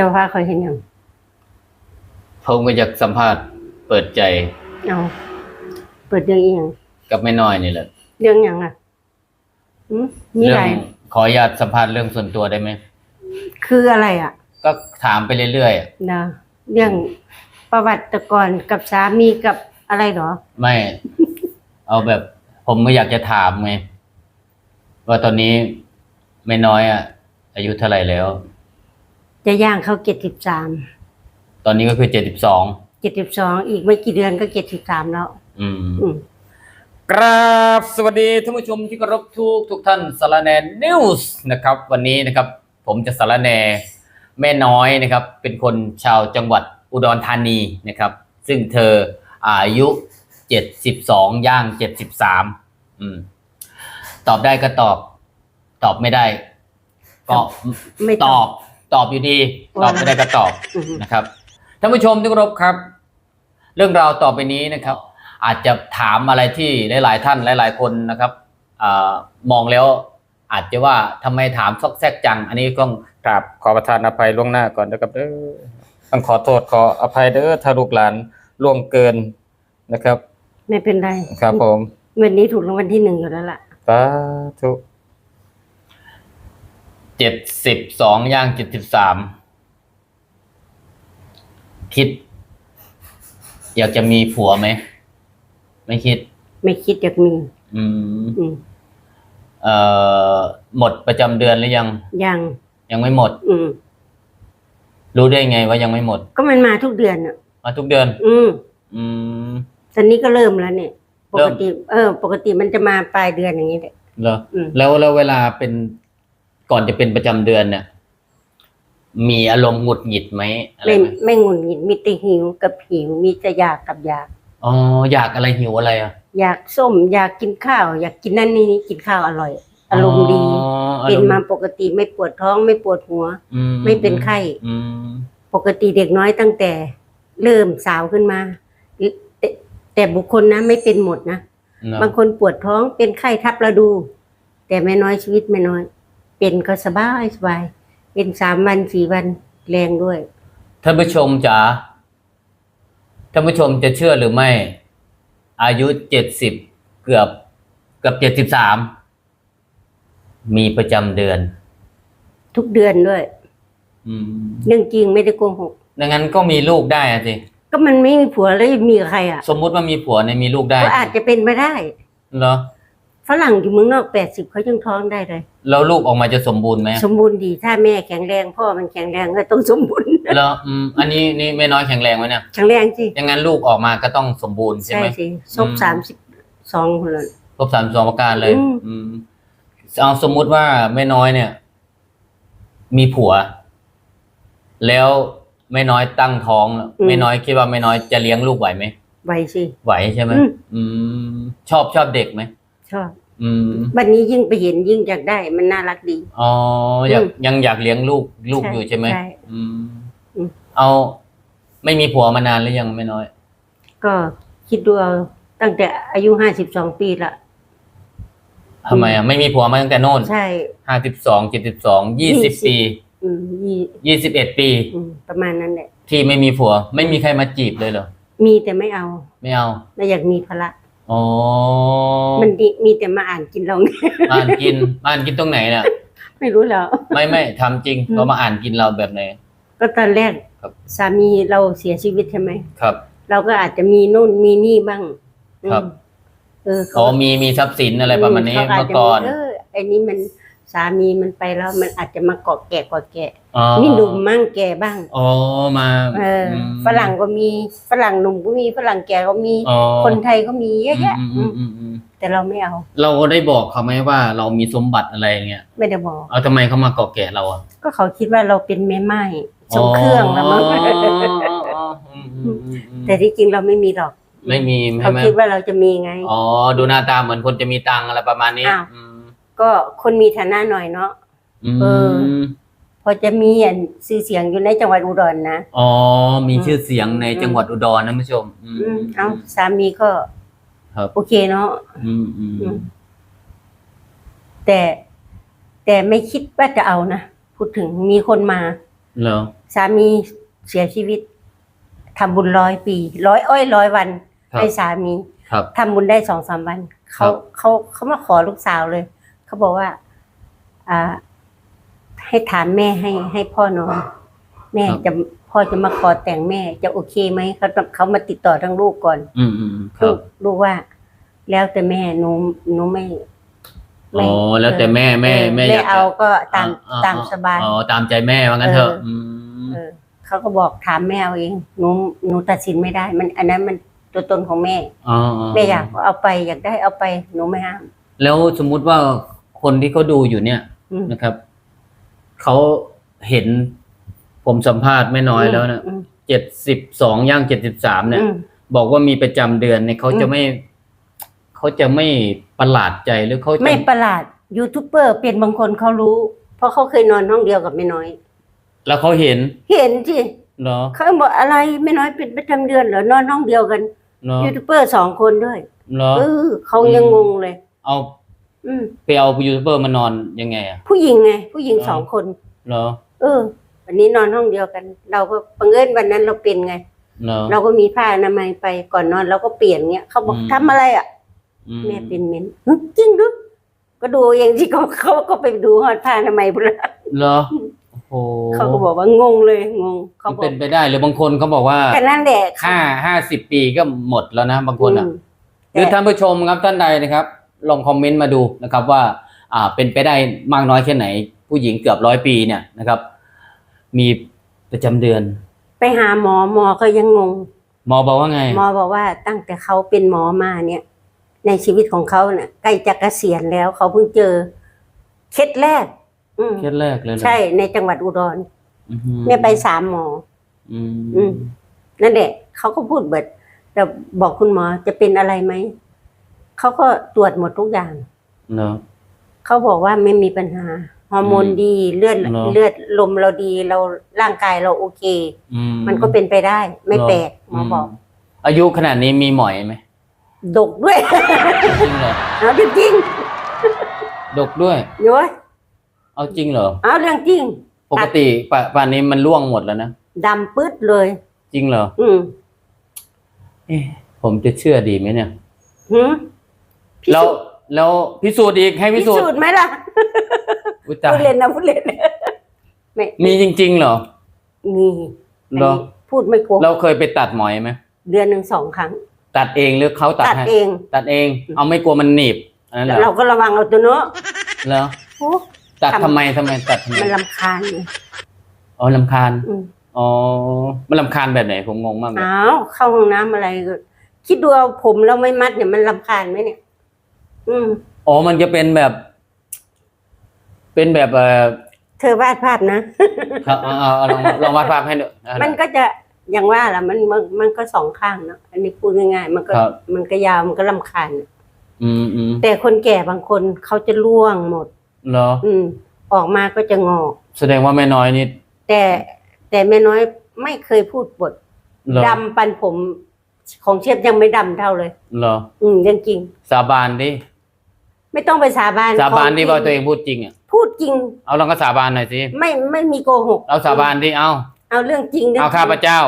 จะว่าเขาเห็นหยังผมก็อยากสัมภาษณ์เปิดใจเอาเปิดเรื่องอีหยังกับแม่น้อยนี่แหละเรื่องหยังอะหืมมีเรื่หลายขออนุญาตสัมภาษณ์เรื่องส่วนตัวได้ไหมคืออะไรอะก็ถามไปเรื่อยๆอะนะเรื่องประวัติกรกับสามีกับอะไรเหรอ ไม่ เอาแบบ ผมก็อยากจะถามไงว่าตอนนี้แม่น้อยอะอายุเท่าไหร่แล้ว จะย่างเขาเจ็ดสิบสามตอนนี้ก็คือเจ็ดสิบสองเจ็ดสิบสองอีกไม่กี่เดือนก็เจ็ดสิบสามแล้ว อืมอืมกราบสวัสดีท่านผู้ชมที่เคารพทุกทุกท่านสารแหนนิวส์นะครับ วันนี้นะครับ ผมจะสารแหนแม่น้อยนะครับ เป็นคนชาวจังหวัดอุดรธานีนะครับ ซึ่งเธออายุเจ็ดสิบสองย่างเจ็ดสิบสามอืม ตอบได้ก็ตอบ ตอบไม่ได้ ก็ไม่ตอบ ตอบอยู่ดี ตอบไม่ได้ก็ตอบอือฮึนะครับท่านผู้ชมที่เคารพครับ เรื่องราวต่อไปนี้นะครับ อาจจะถามอะไรที่หลาย ๆ ท่านหลาย ๆ คนนะครับอามองแล้วอาจจะว่าทำไมถามซอกแซกจัง อันนี้ต้องกราบขอประทานอภัยล่วงหน้าก่อนนะครับเด้อต้องขอโทษขออภัยเด้อถ้าลูกหลานล่วงเกินนะครับ ไม่เป็นไรครับผมวันนี้ถูกรางวัลที่หนึ่งอยู่แล้วล่ะสาธุ เจ็ดสิบสองย่างเจ็ดสิบสามคิด อยากจะมีผัวไหม ไม่คิด ไม่คิดอยากมี อืมอืมเอ่อหมดประจำเดือนหรือยัง ยัง ยังไม่หมด อืม รู้ได้ไงว่ายังไม่หมด ก็มันมาทุกเดือนอะ มาทุกเดือน อืม อืม ตอนนี้ก็เริ่มแล้วเนี่ย ปเริ่กม ติ เออ ปกติมันจะมาปลายเดือนอย่างนี้แหละ เหรออืม แล้วแล้วเวลาเป็น ก่อนจะเป็นประจำเดือนเนี่ยมีอารมณ์หงุดหงิดไหมอะไรไม่ไหมไม่หงุดหงิดมีแต่หิวกับหิวมีแต่อยากกับอยาก อ๋ออยากอะไรหิวอะไรอะอยากส้ม อยากกินข้าว อยากกินนั่นนี่นี่กินข้าวอร่อย อารมณ์ดีอ๋ออเป็นรณ์มาปกติไม่ปวดท้องไม่ปวดหัวอืไม่เป็นไข้อืมปกติเด็กน้อยตั้งแต่ เริ่มสาวขึ้นมา แต่แต่บุคคลนะไม่เป็นหมดนะเนอะบางคนปวดท้องเป็นไข้ทับระดู แต่ไม่น้อยชีวิตไม่น้อย เป็นก็สบายสบาย เป็นสามวันสี่วันแรงด้วย ท่านผู้ชมจ๋า ท่านผู้ชมจะเชื่อหรือไม่ อายุเจ็ดสิบเกือบเกือบเจ็ดสิบสามมีประจำเดือน ทุกเดือนด้วย อืมเรื่องจริงไม่ได้โกหก ดังนั้นก็มีลูกได้อะสิ ก็มันไม่มีผัวแล้วจะมีกับใครอะ สมมุติว่ามีผัวเนี่ยมีลูกได้ก็อาจจะเป็นไปได้ เหรอ ฝรั่งอยู่เมืองนอกแปดสิบเขายังท้องได้เลย แล้วลูกออกมาจะสมบูรณ์ไหมสมบูรณ์ดีถ้าแม่แข็งแรงพ่อมันแข็งแรงก็ต้องสมบูรณ์แล้วอืมอันนี้นี่ไม่น้อยแข็งแรงไหมเนี่ยแข็งแรงสิดังนั้นลูกออกมาก็ต้องสมบูรณ์ใช่ใช่ไหมสิซบอืมสามสิบสองคนละ ครบสามสองประการเลย อืม อืมเอาสมมุติว่าแม่น้อยเนี่ย มีผัว แล้วแม่น้อยตั้งท้องแม่น้อยคิดว่าแม่น้อยจะเลี้ยงลูกไหวไหมไวสิ ไหวใช่ไหมอืม อืม ชอบชอบเด็กไหมชอบ อืมวันนี้ยิ่งไปเห็นยิ่งอยากได้ มันน่ารักดี อ๋ออยากอืมยังอยากเลี้ยงลูกลูกใช่อยู่ใช่ไหมใช่อืมอืมเอา ไม่มีผัวมานานหรือยังไม่น้อย ก็คิดดูเอาตั้งแต่อายุห้าสิบสองปีละทำไมอะไม่มีผัวมาตั้งแต่โน่นใช่ห้าสิบสองเจ็ดสิบสองยี่สิบ20ปีอืมยี่ยี่สิบเอ็ดปีอืมประมาณนั้นแหละที่ไม่มีผัว ไม่มีใครมาจีบเลยเหรอมีแต่ไม่เอา ไม่เอาแล้วอยากมีภาระ อ๋อมันดีมีแต่มาอ่านกินเราอ่านกินอ่านกินตรงไหนเนี่ยไม่รู้แล้ว ไม่ไม่ทำจริงอืมเขามาอ่านกินเราแบบไหน ก็ตอนแรกครับ สามีเราเสียชีวิตใช่ไหม ครับ เราก็อาจจะมีนู่นมีนี่บ้างอืมครับเออเขามีมีทรัพย์สินอะไรประมาณนี้ขจเมื่อจะก่อน เออไอ้นี่มัน สามีมันไปแล้วมันอาจจะมาเกาะแกะเกาะแกะอ๋อมีหนุ่มมั่งแก่บ้าง อ๋อมาเอออมฝรั่งก็มีฝรั่งหนุ่มก็มีฝรั่งแก่ก็มี อ๋อคนไทยก็มีเยอะแยะอืมอืมอืมอืมแต่เราไม่เอา เราได้บอกเขาไหมว่าเรามีสมบัติอะไรอย่างเงี้ยไม่ได้บอก เอาทำไมเขามาเกาะแกะเราอะก็เขาคิดว่าเราเป็นแม่ไม้ทรงเครื่องแล้วมั้งอ๋ออ๋ออืมอืมอืมอืมแต่ที่จริงเราไม่มีหรอกไม่มีเขาใช่ไหมคิดว่าเราจะมีไง อ๋อดูหน้าตาเหมือนคนจะมีตังค์อะไรประมาณนี้อ้าว อืม ก็คนมีฐานะหน่อยเนาะอืมเออ พอจะมีอันชื่อเสียงอยู่ในจังหวัดอุดรนะ อ๋อ มีชื่อเสียงในจังหวัดอุดรนะผู้ชม อืมอืมเอาสามีก็ครับโอเคเนาะอืมอืมอืมแต่ แต่ไม่คิดว่าจะเอานะพูดถึงมีคนมาเหรอสามีเสียชีวิตทำบุญร้อยปีร้อยอ้อยร้อยวันครับให้สามีครับทำบุญได้สองสามวันเขาครับเขาเขามาขอลูกสาวเลย เขาบอกว่าอ่า ให้ถามแม่ให้ให้พ่อนอนแม่จะพ่อจะมาขอแต่งแม่ จะโอเคไหมเขาต้องเขามาติดต่อทั้งลูกก่อน อืมอืมคลูรับกลูกว่า แล้วแต่แม่หนูหนูไม่อ๋อแล้วแต่แม่แม่แม่แม่อยากจะ เอาก็ตามอ่ตามสบาย อ๋อตามใจแม่ว่างั้นเถอะเอออื มเออเขาก็บอกถามแม่เอาเองหนูหนูตัดสินไม่ได้ มัน อันนั้นมันตัวตนของแม่ อ๋อแม่อยากเอาไปอยากได้เอาไปหนูไม่ห้าม แล้วสมมุติว่า คนที่เขาดูอยู่เนี่ยอืมนะครับเขาเห็นผมสัมภาษณ์แม่น้อยแล้วนะอืมเจ็ดสิบสองย่างเจ็ดสิบสามเนี่ย อืม บอกว่ามีประจำเดือนเนี่ยเขาอืมจะไม่เขาจะไม่ประหลาดใจหรือเขาจะไม่ประหลาดยูทูบเบอร์เป็นบางคนเขารู้ เพราะเขาเคยนอนห้องเดียวกับแม่น้อย แล้วเขาเห็นเห็นสิเหรอเขาบอกอะไรแม่น้อยเป็นประจำเดือนเหรอนอนห้องเดียวกันเหรอยูทูบเบอร์สองคนด้วยเหรอเออเขายังงงเลย เอา อืมไปเอายูทูบเบอร์มานอนยังไงอะ ผู้หญิงไง ผู้หญิงอ๋อ สองคน เหรอเออ วันนี้นอนห้องเดียวกัน เราก็บังเอิญวันนั้นเราเป็นไง เหรอ เราก็มีผ้าอนามัยไปก่อนนอนเราก็เปลี่ยนเงี้ยเขาบอกอืม ทำอะไรอะ อืแม่เป็นเมนหึจริงหรือก็ดูเองที่เขาเขาก็ไปดูหอดผ้าอนามัยพุ่นละเหรอโอ้โหเขาก็บอกว่างงเลยงงเขามันบอเป็กนไปได้หรือบางคนเขาบอกว่า แต่นั่นแหละห้าห้าสิบปีก็หมดแล้วนะบางคนอะ อืมหรือท่านผู้ชมครับท่านใดนะครับ ลองคอมเมนต์มาดูนะครับว่าอ่าเป็นไปได้มากน้อยแค่ไหน ผู้หญิงเกือบร้อยปีเนี่ยนะครับ มีประจำเดือน ไปหาหมอหมอก็ยังงง หมอบอกว่าไง หมอบอกว่าตั้งแต่เขาเป็นหมอมาเนี่ย ในชีวิตของเขาเนี่ยใกล้จะเกษียณแล้วเขาเพิ่งเจอเคสแรกอืมเคสแรกเลยเหรอใช่ในจังหวัดอุดรอื้อหือแม่ไปสามหมออืมอืมนั่นแหละเขาก็พูดเบิดแต่บอกคุณหมอจะเป็นอะไรไหม เขาก็ตรวจหมดทุกอย่าง เนาะ เขาบอกว่าไม่มีปัญหา ฮอร์โมนอืมดีเลือดเนอะ เลือดลมเราดีเราร่างกายเราโอเค อืมันก็เป็นไปได้ ไม่แปลกหมอบอก อายุขนาดนี้มีหมอยไหมดกด้วย จริงเหรอเอาจริงดกด้วย ๆโย้ยเอาจริงเหรอ เอาเรื่องจริงปกติป่ะป่านนี้มันร่วงหมดแล้วนะ ดำปื๊ดเลย จริงเหรออืมเอ๊ะผมจะเชื่อดีไหมเนี่ย หืม พิแล้วสูจน์แล้วพิสูจน์อีกให้พิพิสูจน์สูจน์ไหมล่ะอุ๊ยตายพูดเล่นนะพูดเล่นไม่มีจริง ๆ เหรอ มีอันเหรอ นี้พูดไม่โกหกเราเคยไปตัดหมอยไหมเดือนหนึ่งสองครั้ง ตัดเองหรือเขาตัดตัดให้เอง ตัดเอง เอาไม่กลัวมันหนีบอันนั้นเหรอเราก็ระวังเอาตัวเนาะแล้วโอ้ตัดทำทำไมทำไมตัดทำไมมันลำคาญไงอ๋อลำคาญอืมอ๋อมันลำคาญแบบไหนผมงงมากเลยอ้าวเข้าห้องน้ำอะไรก็คิดดูเอาผมเราไม่มัดเนี่ยมันลำคาญไหมเนี่ย อืมอ๋อมันจะเป็นแบบ เป็นแบบเออเธอวาดภาพนะครับเอาเอาเอาลองลองวาดภาพให้ดูอะ มันก็จะอย่างว่าล่ะมันมันมันก็สองข้างเนาะอันนี้พูดง่ายๆมันก็ครับ มันก็ยาวมันก็ลำคาญอืมอืมแต่คนแก่บางคนเขาจะร่วงหมด เหรออืม ออกมาก็จะงอก แสดงว่าแม่น้อยนี่แต่แต่แม่น้อยไม่เคยพูดบทเหรอดำปันผมของเชียบยังไม่ดำเท่าเลย เหรออืมเรื่องจริง สาบานดิ ไม่ต้องไปสาบานสาบานขดิจริว่าตัวเองพูดจริงอะพูดจริง เอาลองก็สาบานหน่อยสิไม่ไม่มีโกหกเอาสาบานดิเอาเอาเรื่องจริงเรื่องเอาจริงข้าพเจ้า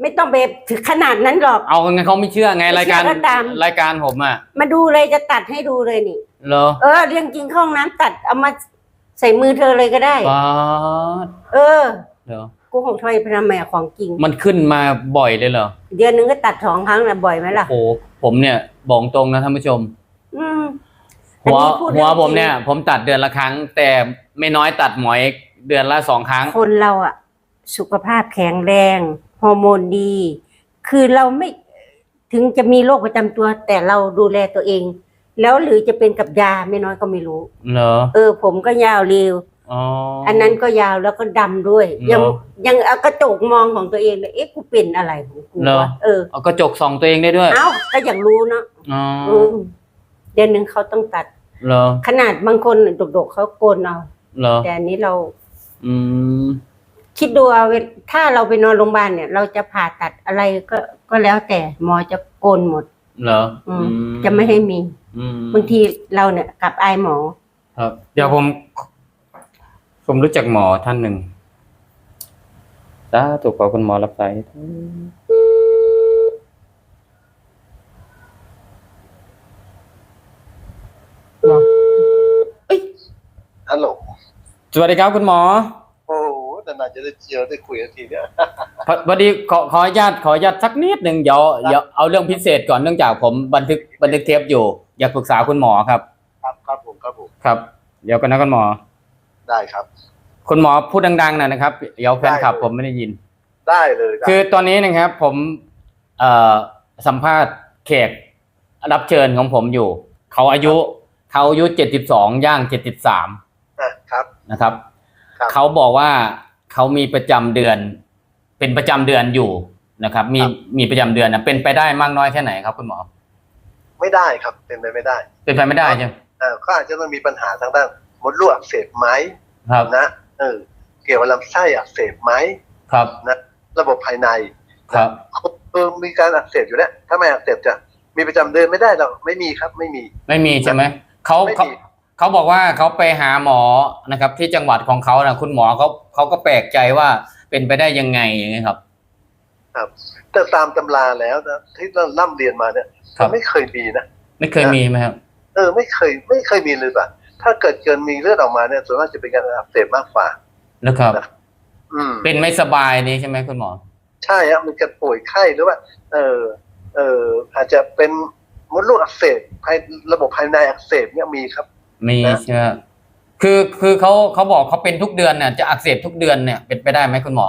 ไม่ต้องไปถึงขนาดนั้นหรอก เอางั้นเขาไม่เชื่อไงไม่รายเชื่กาอรก็ตามรายการผมอะมาดูเลยจะตัดให้ดูเลยนี่เหรอเออเรื่องจริงเข้าห้องน้ำตัดเอามาใส่มือเธอเลยก็ได้ป๊าดเออเดี๋ยวโกหกทำไมพนันแม่ของจริง มันขึ้นมาบ่อยเลยเหรอเดือนหนึงก็ตัดสองครั้งนะบ่อยไหมล่ะโอ้โหผมเนี่ยบอกตรงนะท่านผู้ชม อืม หัวอันนี้พูดเรื่หัอวงจริงผมเนี่ยผมตัดเดือนละครั้ง แต่ไม่น้อยตัดหมอยเดือนละสองครั้ง คนเราอะสุขภาพแข็งแรงฮอร์โมนดี คือเราไม่ถึงจะมีโรคประจำตัว แต่เราดูแลตัวเอง แล้วหรือจะเป็นกับยาไม่น้อยก็ไม่รู้ เหรอเออ ผมก็ยาวเร็วอ๋ออันนั้นก็ยาวแล้วก็ดำด้วย เหรอยังยังเอากระจกมองของตัวเองเลยเอ๊ะกูเป็นอะไรของกูเหรอ วะเออ เอากระจกส่องตัวเองได้ด้วย เอ้าก็อยากรู้เนาะอ๋ออืม เดือนหนึ่งเขาต้องตัด เหรอขนาดบางคนดกๆเขาโกนเอาเหรอแต่อันนี้เรา อืมคิดดูเอาเวลถ้าเราไปนอนโรงพยาบาลเนี่ย เราจะผ่าตัดอะไรก็ก็แล้วแต่หมอจะโกนหมด เหรออือืมจะไม่ให้มีอืมบางทีเราเนี่ยกลับอายหมอ ครับ เดี๋ยวผม ผมรู้จักหมอท่านหนึ่งสาธุขอคุณหมอรับสาย หมอ ฮัลโหล สวัสดีครับคุณหมอ โอ้โหนานๆจะได้เจอได้คุยกันทีเนี่ยพอพอดีขอขออนุญาตขออนุญาตสักนิดหนึ่งเดี๋ยวเดี๋ยวเอาเรื่องพิเศษก่อนเนื่องจากผมบันทึกบันทึกเทปอยู่ อยากปรึกษาคุณหมอครับ ครับครับผมครับผมครับ เดี๋ยวกันนะคุณหมอ ได้ครับ คุณหมอพูดดังๆหน่อยนะครับ เดี๋ยวแฟนคลับได้เลย ผมไม่ได้ยิน ได้เลยได้คือตอนนี้นะครับผมเอ่อสัมภาษณ์แขกรับเชิญของผมอยู่ เขาอายุเขาอายุเจ็ดสิบสองย่างเจ็ดสิบสามอะครับ นะครับครับ เขาบอกว่าเขามีประจำเดือน เป็นประจำเดือนอยู่นะครับ มีครับมีประจำเดือนนะเป็นไปได้มากน้อยแค่ไหนครับคุณหมอ ไม่ได้ครับเป็นไปไม่ได้ เป็นไปไม่ได้ใช่ไหมอ่าก็อาจจะต้องมีปัญหาทางด้านมดลูกอักเสบไหมครับนะเออเกี่ยวกับลำไส้อักเสบไหมครับนะระบบภายในครับเออมีการอักเสบอยู่แล้วถ้าไม่อักเสบจะมีประจำเดือนไม่ได้หรอกไม่มีครับ ไม่มี ไม่มีใช่ไหมเขาไม่ เขามีเขาบอกว่าเขาไปหาหมอนะครับ ที่จังหวัดของเขานะคุณหมอเขาเขาก็แปลกใจว่าเป็นไปได้ยังไงอย่างเงี้ยครับ ครับ แต่ตามตำราแล้วนะที่เราล่ำเรียนมาเนี่ยครับไม่เคยมีนะไม่เคยมีไหมครับ เออ ไม่เคย ไม่เคยมีเลยป่ะถ้าเกิดเกินมีเลือดออกมาเนี่ยส่วนมากจะเป็นการอักเสบมากกว่านะครับ อืม เป็นไม่สบายนี่ใช่ไหมคุณหมอ ใช่ฮะมันจะป่วยไข้หรือว่า เออ เอออาจจะเป็นมดลูกอักเสบภายระบบภายในอักเสบเนี่ยมีครับ มีนะใช่ไหมคือคือเขาเขาบอกเขาเป็นทุกเดือนเนี่ยจะอักเสบทุกเดือนเนี่ยเป็นไปได้ไหมคุณหมอ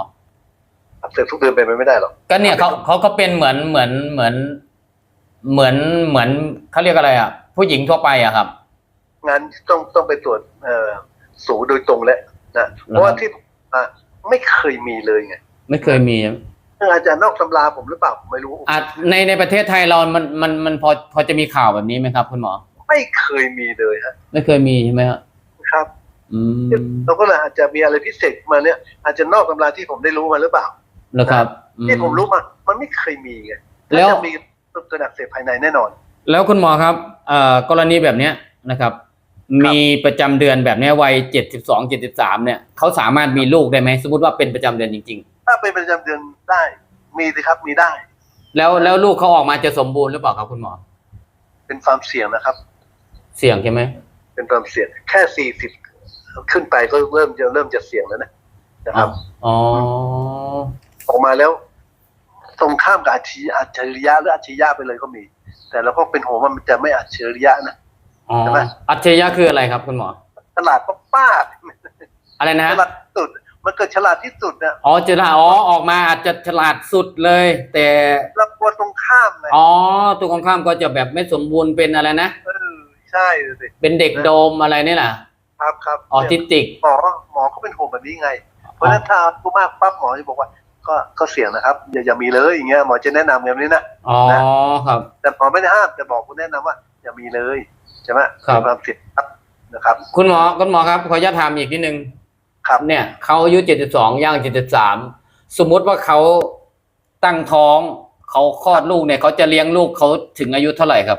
อักเสบทุกเดือนเป็นไปไม่ได้หรอกก็เนี่ยเขาเขาก็เป็นเหมือนเหมือนเหมือน เหมือนเหมือนเขาเรียกอะไรอะ ผู้หญิงทั่วไปอะครับงานต้องต้องไปตรวจเอ่อสูโดยตรงแล้วนะเพราะว่าที่อะไม่เคยมีเลยไงไม่เคยมีเอออาจารย์นอกตำราผมหรือเปล่าผมไม่รู้อะในในประเทศไทยเรามันมันมันพอพอจะมีข่าวแบบนี้ไหมครับ คุณหมอ ไม่เคยมีเลยฮะไม่เคยมีใช่ไหมครับครับอืมเราก็เลยอาจจะมีอะไรพิเศษมาเนี่ย อาจจะนอกตำราที่ผมได้รู้มาหรือเปล่าแล้วครับอืที่ผมรู้มามันไม่เคยมีไงแล้วจะมีเกิดอักเสบภายในแน่นอน แล้วคุณหมอครับเอ่อกรณีแบบเนี้ยนะครับ มีประจำเดือนแบบเนี้ยวัยเจ็ดสิบสองเจ็ดสิบสามเนี่ยเขาสามารถมีลูกได้ไหมสมมติว่าเป็นประจำเดือนจริงถ้าเป็นประจำเดือนได้ มีสิครับมีได้ๆแล้วแล้วลูกเขาออกมาจะสมบูรณ์หรือเปล่าครับคุณหมอ เป็นความเสี่ยงนะครับ เสี่ยงใช่ไหมเป็นความเสี่ยงแค่สี่สิบขึ้นไปก็เริ่มจะเริ่มจะเสี่ยงแล้วนะนะครับอ๋อออกมาแล้ว ตรงข้ามกับอัจฉริอัจฉริยะหรืออัจฉริยะไปเลยก็มี แต่เราก็เป็นห่วงว่ามันจะไม่อัจฉริยะนะอ๋อใช่ไหมอัจฉริยะคืออะไรครับคุณหมอฉลาดป้าอะไรนะๆฉลาดที่สุด มันเกิดฉลาดที่สุดนะอ๋อฉลาดอ๋อออกมาอาจจะฉลาดสุดเลย แต่แล้วกลัวตรงข้ามนะอ๋อตัวของข้ามก็จะแบบไม่สมบูรณ์เป็นอะไรนะเออ ใช่เลยสิเป็นเด็กโดมอะไรนี่แหละครับครับออทิสติก หมอหมอก็เป็นห่วงแบบนี้ไง เพราะฉะนั้นถ้าผู้มากปั๊บหมอจะบอกว่า ก็ก็เสี่ยงนะครับอย่าอย่ามีเลยอย่างเงี้ยหมอจะแนะนำแบบนี้นะอ๋อครับ แต่หมอไม่ได้ห้ามแต่บอกคุณแนะนำว่า อย่ามีเลยใช่ไหมครับมีความเสี่ยงครับนะครับ คุณหมอคุณหมอครับขออนุญาตถามอีกนิดนึงครับเนี่ยเขาอายุเจ็ดสิบสองย่างเจ็ดสิบสามสมมุติว่าเขาตั้งท้องเขาคลอดลูกเนี่ยเขาจะเลี้ยงลูกเขาถึงอายุเท่าไหร่ครับ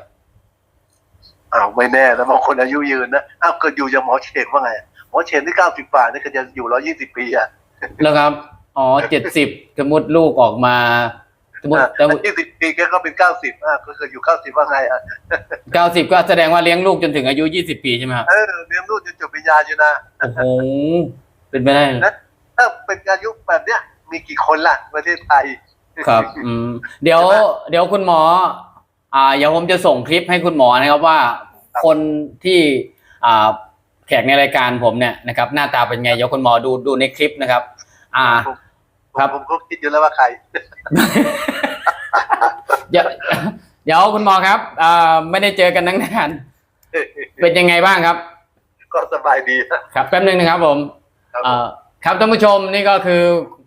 อ้าวไม่แน่นะบางคนอายุยืนนะอ้าวเกิดอยู่อย่างหมอเชนว่าไงหมอเชนที่เก้าสิบกว่านี่ก็จะอยู่ร้อยี่สิบปีอะแล้วครับอ๋อเจ็ดสิบสมมติลูกออกมาสมมติยี่สิบปีแกก็เป็นเก้าสิบอะก็คืออยู่เก้าสิบว่าไงอะเก้าสิบก็แสดงว่าเลี้ยงลูกจนถึงอายุยี่สิบปีใช่ไหมครับเออเลี้ยงลูกจนจบปริญญาอยู่นะโอ้โหเป็นไปได้นะถ้าเป็นอายุแบบเนี้ยมีกี่คนล่ะประเทศไทยครับ อืม เดี๋ยวใช่ไหมเดี๋ยวคุณหมอ อ่าเดี๋ยวผมจะส่งคลิปให้คุณหมอนะครับว่าครับคนที่อ่าแขกในรายการผมเนี่ยนะครับหน้าตาเป็นไงเดี๋ยวคุณหมอดูดูในคลิปนะครับ อ่าผมครับผมก็คิดอยู่แล้วว่าใคร เดี๋ยวเดี๋ยวคุณหมอครับอ่าไม่ได้เจอกันตั้งนานเป็นยังไงบ้างครับ ก็สบายดีนะครับแป๊บนึงนะครับผมครับเอ่อครับท่านผู้ชมนี่ก็คือ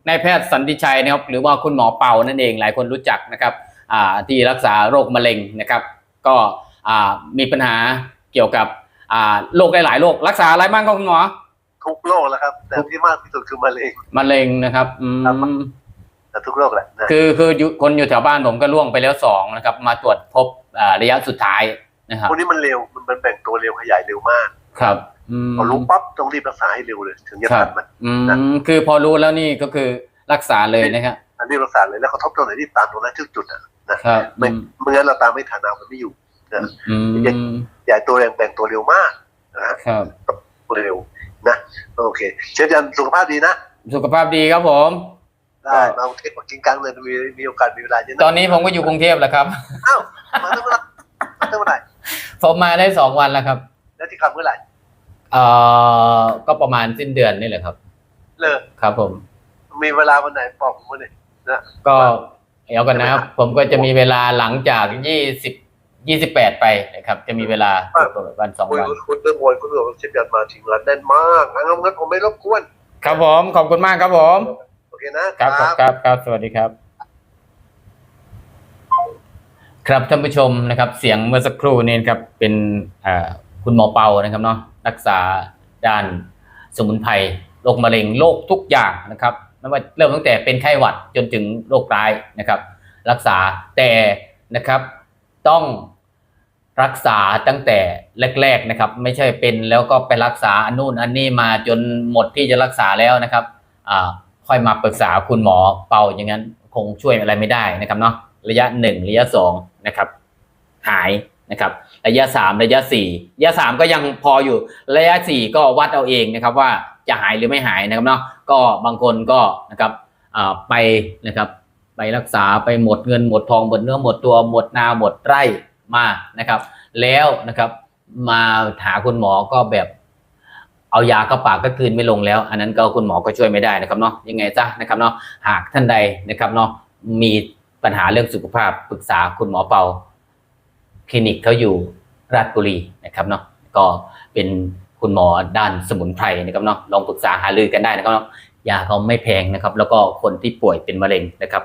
นายแพทย์สันติชัยนะครับหรือว่าคุณหมอเป่านั่นเองหลายคนรู้จักนะครับอ่า ที่รักษาโรคมะเร็งนะครับ ก็อ่ามีปัญหาเกี่ยวกับอ่าโรคหลายๆโรครักษาอะไรบ้างครับคุณหมอทุกโรคแล้วครับ แต่ที่มากที่สุดคือมะเร็งมะเร็งนะครับอืครับมแต่ทุกโรคแหละนะคือคืออยู่คนอยู่แถวบ้านผมก็ล่วงไปแล้วสองนะครับ มาตรวจพบอ่าระยะสุดท้ายนะครับพวกนี้มันเร็วมันมันแบ่งตัวเร็วขยายเร็วมาก ครับอืมพอรู้ปั๊บต้องรีบรักษาให้เร็วเลย ถึงจะครัทับนมันอืมคือพอรู้แล้วนี่ก็คือรักษาเลยนะครับอันนี้รักษาเลยแล้วเขาทบตรงไหนที่ตามตรงนั้นทุกจุดอะ นะครับไม่อืมไม่งั้นเราตามไม่ทันเอามันไม่อยู่อืมใหญ่ตัวแรงแบ่งตัวเร็วมากนะฮะครับเร็วนะโอเค เชฟยันสุขภาพดีนะ สุขภาพดีครับผมได้มากรุงเทพมากินกลางเลยมีมีโอกาสมีเวลาเยอะะตอนนี้ผมก็อยู่กรุงเทพแล้วครับอ้าวมาตั้งเมื่อไหร่มาตั้งเมื่อไหร่ผมมาได้สองวันแล้วครับ แล้วที่ขับเมื่อไหร่เอ่อก็ประมาณสิ้นเดือนนี่แหละครับ เลิกครับผม มีเวลาวันไหนบอกผมมาเลยนะก็ เดี๋ยวกันนะครับ ผมก็จะมีเวลาหลังจากยี่สิบยี่สิบแปดไปนะครับ จะมีเวลาวันสองคุยวันคุณคุณเรื่องมวยคุณบอกว่าเชฟยันมาถึงร้านแน่นมากงั้นงั้นผมไม่รบกวน ครับผมขอบคุณมากครับผม โอเคนะครับครับครับครับสวัสดีครับ ครับท่านผู้ชมนะครับ เสียงเมื่อสักครู่นี้นะครับเป็นอ่าคุณหมอเปานะครับเนาะรักษาด้านสมุนไพรโรคมะเร็งโรคทุกอย่างนะครับ ไม่ว่าเริ่มตั้งแต่เป็นไข้หวัดจนถึงโรคร้ายนะครับ รักษาแต่นะครับต้องรักษาตั้งแต่แรก ๆนะครับ ไม่ใช่เป็นแล้วก็ไปรักษาอันนู่นอันนี้มาจนหมดที่จะรักษาแล้วนะครับค่อยมาปรึกษาคุณหมอเป่าอย่างนั้นคงช่วยอะไรไม่ได้นะครับเนาะระยะหนึ่งระยะสองนะครับหายนะครับ ระยะสามระยะสี่ระยะสามก็ยังพออยู่ระยะสี่ก็วัดเอาเองนะครับว่า จะหายหรือไม่หายนะครับเนาะก็บางคนก็นะครับไปนะครับไปรักษาไปหมดเงินหมดทองหมดเนื้อหมดตัวหมดนาหมดไร่มานะครับ แล้วนะครับมาหาคุณหมอก็แบบเอายาเข้าปากก็คืนไม่ลงแล้ว อันนั้นก็คุณหมอก็ช่วยไม่ได้นะครับเนาะยังไงซะนะครับเนาะหากท่านใดนะครับเนาะมีปัญหาเรื่องสุขภาพปรึกษาคุณหมอเปาคลินิกเขาอยู่ราชบุรีนะครับเนาะก็เป็น คุณหมอด้านสมุนไพรนะครับเนาะลองปรึกษาหารือกันได้นะครับเนาะยาเขาไม่แพงนะครับ แล้วก็คนที่ป่วยเป็นมะเร็งนะครับ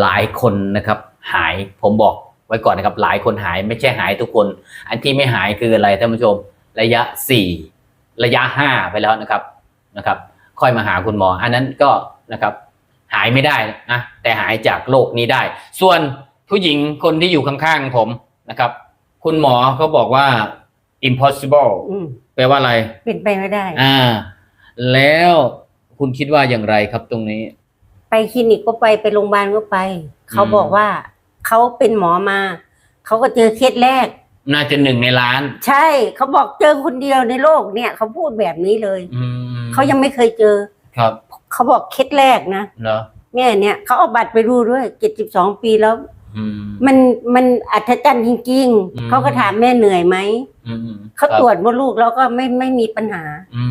หลายคนนะครับหายผมบอกไว้ก่อนนะครับ หลายคนหายไม่ใช่หายทุกคน อันที่ไม่หายคืออะไรท่านผู้ชม ระยะสี่ระยะห้าไปแล้วนะครับนะครับ ค่อยมาหาคุณหมอ อันนั้นก็นะครับหายไม่ได้นะแต่หายจากโรคนี้ได้ ส่วนผู้หญิงคนที่อยู่ข้างๆผมนะครับ คุณหมอเขาบอกว่า impossible อืมแปลว่าอะไร เป็นไปไม่ได้ อ่า แล้วคุณคิดว่าอย่างไรครับตรงนี้ ไปคลินิกก็ไปไปโรงพยาบาลก็ไป เขาอืมบอกว่าเขาเป็นหมอมาเขาก็เจอเคสแรก น่าจะหนึ่งในล้าน ใช่เขาบอกเจอคนเดียวในโลกเนี่ยเขาพูดแบบนี้เลยอืมเขายังไม่เคยเจอครับเขาบอกเคสแรกนะเหรอแม่เนี่ยเขาเอาบัตรไปดูด้วยเจ็ดสิบสองปีแล้วอื มมันมันอัศจรรย์จริงอืมๆเขาก็ถามแม่เหนื่อยไหมอืมเขาตรวจมดลูกแล้วก็ไม่ไม่มีปัญหาอื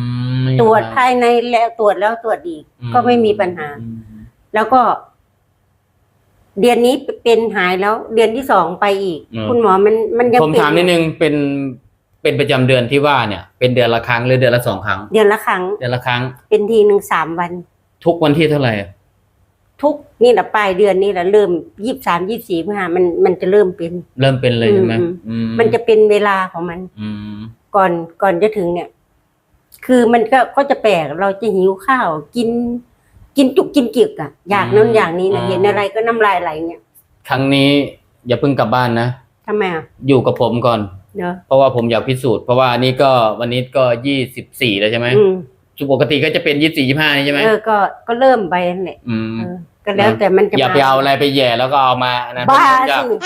มตรวจภายในแล้วตรวจแล้วตรวจอีกอืก็ไม่มีปัญหาอืมแล้วก็ เดือนนี้เป็นหายแล้ว เดือนที่สองไปอีก คุณหมอมันมันยังผมเป็ถามนิดนึงเป็นเป็นประจำเดือนที่ว่าเนี่ย เป็นเดือนละครั้งหรือเดือนละสองครั้ง เดือนละครั้ง เดือนละครั้ง เป็นทีหนึ่งสามวัน ทุกวันที่เท่าไหร่ ทุกนี่แหละปลายเดือนนี่แหละเริ่มยี่สามยี่สี่พฤษภามันมันจะเริ่มเป็น เริ่มเป็นเลยใช่ไหมอืม อืมันจะเป็นเวลาของมัน อืมก่อนก่อนจะถึงเนี่ย คือมันก็ก็จะแปลกเราจะหิวข้าวกิน กินจุกกินจิกอะอยากนั้นอย่างนี้นะเห็นอะไรก็น้ำลายไหลเนี่ยครั้งนี้อย่าเพิ่งกลับบ้านนะ ทำไมอะอยู่กับผมก่อน เนอะเพราะว่าผมอยากพิสูจน์ เพราะว่านี่ก็วันนี้ก็ยี่สิบสี่แล้วใช่ไหม อืม ปกติก็จะเป็นยี่สี่ยี่ห้าใช่ไหมเออก็ก็เริ่มไปนั่นแหละอืมเออก็แล้วแต่มันจะอย่าไปเอาอะไรไปแย่แล้วก็เอามานะบ้าผมอยากสิ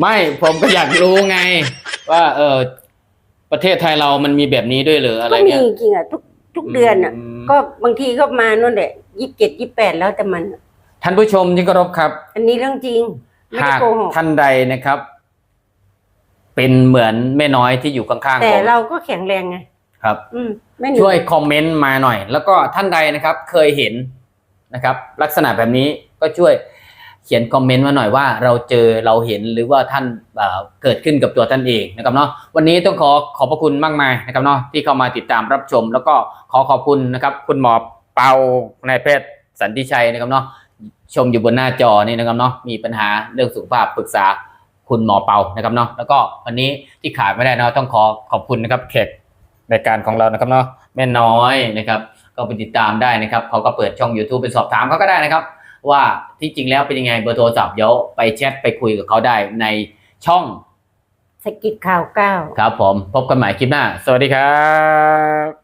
ไม่ผมก็อยากรู้ไง ว่า เออประเทศไทยเรามันมีแบบนี้ด้วยเหรืออะไรก็มีเงี้ยจริงๆอะทุกทุกเดือนอะ มก็บางทีก็มานู่นแหละยี่สิบเจ็ดยี่แปดแล้วแต่มัน ท่านผู้ชมที่เคารพครับ อันนี้เรื่องจริง ไม่ได้หากโกหกท่านใดนะครับ เป็นเหมือนแม่น้อยที่อยู่ข้างๆแต่ผมเราก็แข็งแรงไง ครับอืมไม่เหนื่ช่วยอยคอมเมนต์มาหน่อย แล้วก็ท่านใดนะครับเคยเห็นนะครับ ลักษณะแบบนี้ก็ช่วยเขียนคอมเมนต์มาหน่อยว่าเราเจอเราเห็นหรือว่าท่านเอ่อเกิดขึ้นกับตัวท่านเองนะครับเนาะวันนี้ต้องขอขอบพระคุณมากมายนะครับเนาะที่เข้ามาติดตามรับชม แล้วก็ขอขอบคุณนะครับ คุณหมอเปานายแพทย์สันติชัยนะครับเนาะชมอยู่บนหน้าจอนี่นะครับเนาะมีปัญหาเรื่องสุขภาพปรึกษาคุณหมอเปานะครับเนาะแล้วก็วันนี้ที่ขาดไม่ได้เนาะต้องขอขอบคุณนะครับแขก รายการของเรานะครับเนาะแม่น้อยนะครับ ก็ไปติดตามได้นะครับเขาก็เปิดช่อง YouTube ไปสอบถามเขาก็ได้นะครับ ว่าที่จริงแล้วเป็นยังไงเบอร์โทรศัพท์เดี๋ยวไปแชทไปคุยกับเขาได้ในช่องสกิดข่าวเก้าครับผมพบกันใหม่คลิปหน้า สวัสดีครับ